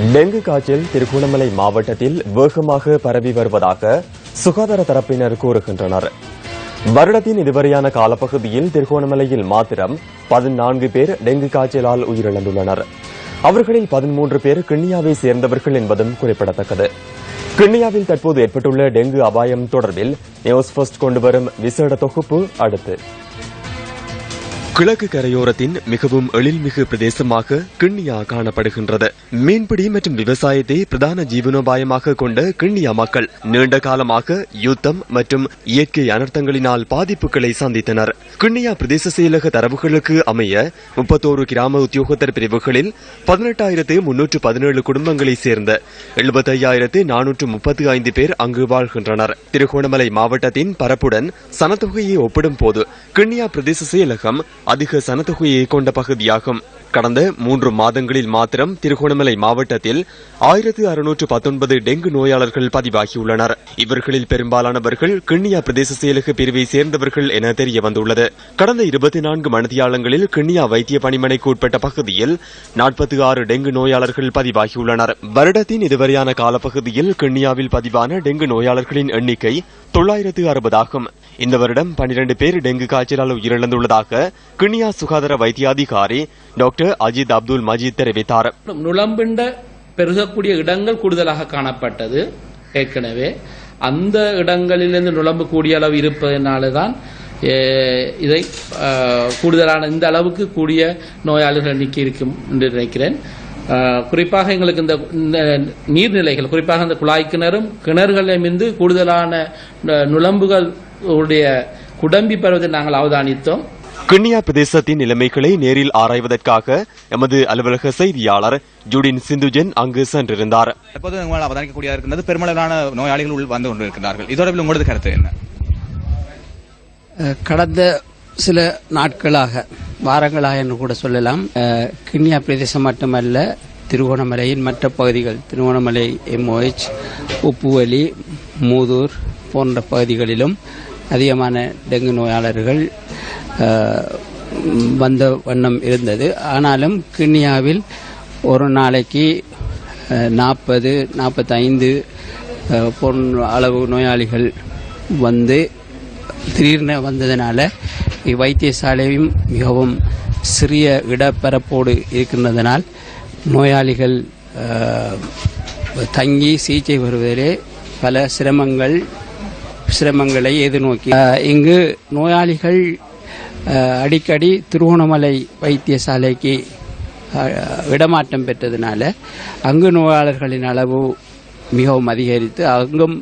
Dengue காய்ச்சல் திருகோணமலை மாவட்டத்தில் வேகமாக பரவி வருவதாக சுகாதார தரப்பினர் கூறுகின்றனர். வருடத்தின் இதுவரையான காலப்பகுதியில் திருகோணமலையில் மாத்திரம் பதினான்கு பேர் டெங்கு காய்ச்சலால் உயிரிழந்துள்ளனர். அவர்களில் பதிமூன்று பேர் கிண்ணியாவை சேர்ந்தவர்கள் என்பதும் குறிப்பிடத்தக்கது. கிண்ணியாவில் தற்போது ஏற்பட்டுள்ள டெங்கு அபாயம் தொடர்பில் நியூஸ் ஃபர்ஸ்ட் கொண்டு வரும் விசேட தொகுப்பு அடுத்து. கிழக்கு கரையோரத்தின் மிகவும் எழில்மிகு பிரதேசமாக கிண்ணியா காணப்படுகின்றது. மீன்பிடி மற்றும் விவசாயத்தை பிரதான ஜீவனோபாயமாக கொண்ட கிண்ணியா மக்கள் நீண்ட காலமாக யுத்தம் மற்றும் இயற்கை அனர்த்தங்களினால் பாதிப்புகளை சந்தித்தனர். கிண்ணியா பிரதேச செயலக தரவுகளுக்கு அமைய முப்பத்தோரு கிராம உத்தியோகத்தர் பிரிவுகளில் பதினெட்டாயிரத்து முன்னூற்று பதினேழு குடும்பங்களை சேர்ந்த எழுபத்தையாயிரத்து நானூற்று முப்பத்தி ஐந்து பேர் அங்கு வாழ்கின்றனர். திருகோணமலை மாவட்டத்தின் பரப்புடன் சனத்தொகையை ஒப்பிடும் போது கிண்ணியா பிரதேச செயலகம் அதிக சனத்தொகையை கொண்ட பகுதியாகும். கடந்த மூன்று மாதங்களில் மாத்திரம் திருகோணமலை மாவட்டத்தில் ஆயிரத்து அறுநூற்று பத்தொன்பது டெங்கு நோயாளர்கள் பதிவாகியுள்ளனர். இவர்களில் பெரும்பாலானவர்கள் கிண்ணியா பிரதேச செயலக பிரிவை சேர்ந்தவர்கள் என தெரிய வந்துள்ளது கடந்த இருபத்தி நான்கு மணித்தியாலங்களில் கிண்ணியா வைத்திய பணிமனைக்கு உட்பட்ட பகுதியில் நாற்பத்தி ஆறு டெங்கு நோயாளர்கள் பதிவாகியுள்ளனர். வருடத்தின் இதுவரையான காலப்பகுதியில் கிண்ணியாவில் பதிவான டெங்கு நோயாளர்களின் எண்ணிக்கை தொள்ளாயிரத்து அறுபதாகும் இந்த வருடம் பன்னிரண்டு பேர் டெங்கு காய்ச்சலால் உயிரிழந்துள்ளதாக கிண்ணியா சுகாதார வைத்தியாதிகாரி டாக்டர் அஜித் அப்துல் மஜீத் தெரிவித்தார். நுழம்பிண்ட பெருகக்கூடிய இடங்கள் கூடுதலாக காணப்பட்டது. ஏற்கனவே அந்த இடங்களிலிருந்து நுழம்பு கூடிய அளவு இருப்பதனால தான் இதை கூடுதலான இந்த அளவுக்கு கூடிய நோயாளிகள் எண்ணிக்கை இருக்கும் என்று நினைக்கிறேன். குறிப்பாக எங்களுக்கு இந்த நீர்நிலைகள் குறிப்பாக இந்த குழாய் கிணறும் கிணறுகளிலிருந்து கூடுதலான நுழம்புகள் உடைய குடம்பி பெறுவதை நாங்கள் அவதானித்தோம். கிண்ணியா பிரதேசத்தின் நிலைமைகளை நேரில் ஆராய்வதற்காக எமது அலுவலக செய்தியாளர் ஜுடின் சிந்துஜன் அங்கு சென்றிருந்தார். தற்போது உங்களால் அவதானிக்கக்கூடிய இருக்கின்றது. பெருமளவிலான நோயாளிகள் உள் வந்து கொண்டிருக்கிறார்கள் இது தொடர்பில் உங்களது கருத்து என்ன? கடந்த சில நாட்களாக வாரங்களாக என்று கூட சொல்லலாம் கிண்ணியா பிரதேசம் மட்டுமல்ல திருவோணமலையின் மற்ற பகுதிகள் திருவோணமலை எம்ஓஹெச் உப்புவலி மூதூர் போன்ற பகுதிகளிலும் அதிகமான டெங்கு நோயாளர்கள் வந்த வண்ணம் இருந்தது. ஆனாலும் கிண்ணியாவில் ஒரு நாளைக்கு நாற்பது நாற்பத்தைந்து பொன் அளவு நோயாளிகள் வந்து திடீர்னு வந்ததுனால இவ்வைத்தியசாலையும் மிகவும் சிறிய இடப்பரப்போடு இருக்கின்றதனால் நோயாளிகள் தங்கி சிகிச்சை வருவதிலே பல சிரமங்கள் சிரமங்களை எதிர்நோக்கி. இங்கு நோயாளிகள் அடிக்கடி திருவோணமலை வைத்தியசாலைக்கு விடமாற்றம் இடமாற்றம் பெற்றதுனால அங்கு நோயாளர்களின் அளவு மிகவும் அதிகரித்து அங்கும்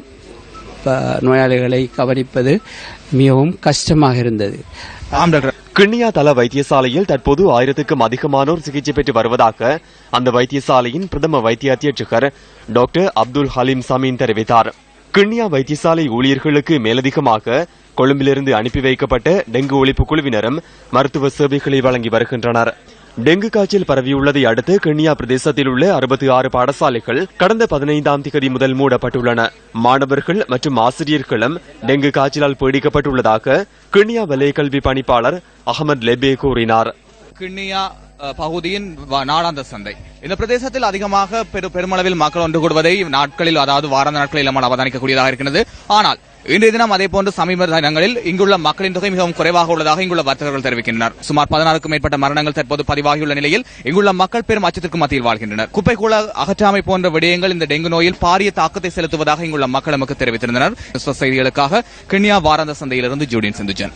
நோயாளிகளை கவனிப்பது மிகவும் கஷ்டமாக இருந்தது. ஆம் டாக்டர். கிண்ணியா தள வைத்தியசாலையில் தற்போது ஆயிரத்துக்கும் அதிகமானோர் சிகிச்சை பெற்று வருவதாக அந்த வைத்தியசாலையின் பிரதம வைத்திய அத்தியட்சகர் டாக்டர் அப்துல் ஹலீம் சமீன் தெரிவித்தார். கிண்ணியா வைத்தியசாலை ஊழியர்களுக்கு மேலதிகமாக கொழும்பிலிருந்து அனுப்பி வைக்கப்பட்ட டெங்கு ஒழிப்பு குழுவினரும் மருத்துவ சேவைகளை வழங்கி வருகின்றனர். டெங்கு காய்ச்சல் பரவியுள்ளதை அடுத்து கிண்ணியா பிரதேசத்தில் உள்ள அறுபத்தி ஆறு பாடசாலைகள் கடந்த பதினைந்தாம் திகதி முதல் மூடப்பட்டுள்ளன. மாணவர்கள் மற்றும் ஆசிரியர்களும் டெங்கு காய்ச்சலால் பீடிக்கப்பட்டுள்ளதாக கிண்ணியா வலயக்கல்வி கல்வி பணிப்பாளர் அகமது லெபே கூறினார். கிண்ணியா பகுதியின் நாடாந்த சந்தை. இந்த பிரதேசத்தில் அதிகமாக பெரு பெருமளவில் மக்கள் ஒன்று கூடுவதை நாட்களில் அதாவது வாராந்த நாட்களில் நம்ம அவதானிக்கக்கூடியதாக இருக்கிறது. ஆனால் இன்றைய தினம் அதே போன்று சமீப தினங்களில் இங்குள்ள மக்களின் தொகை மிகவும் குறைவாக உள்ளதாக இங்குள்ள வர்த்தகர்கள் தெரிவிக்கின்றனர். சுமார் பதினாறுக்கும் மேற்பட்ட மரணங்கள் தற்போது பதிவாகியுள்ள நிலையில் இங்குள்ள மக்கள் பெரும் அச்சத்திற்கு மத்தியில் வாழ்கின்றனர். குப்பை கூட அகற்றாமை போன்ற விடயங்கள் இந்த டெங்கு நோயில் பாரிய தாக்கத்தை செலுத்துவதாக இங்குள்ள மக்கள் நமக்கு தெரிவித்திருந்தனர். செய்திகளுக்காக கிண்ணியா வாராந்த சந்தையிலிருந்து ஜூடியன் சிந்துஜன்.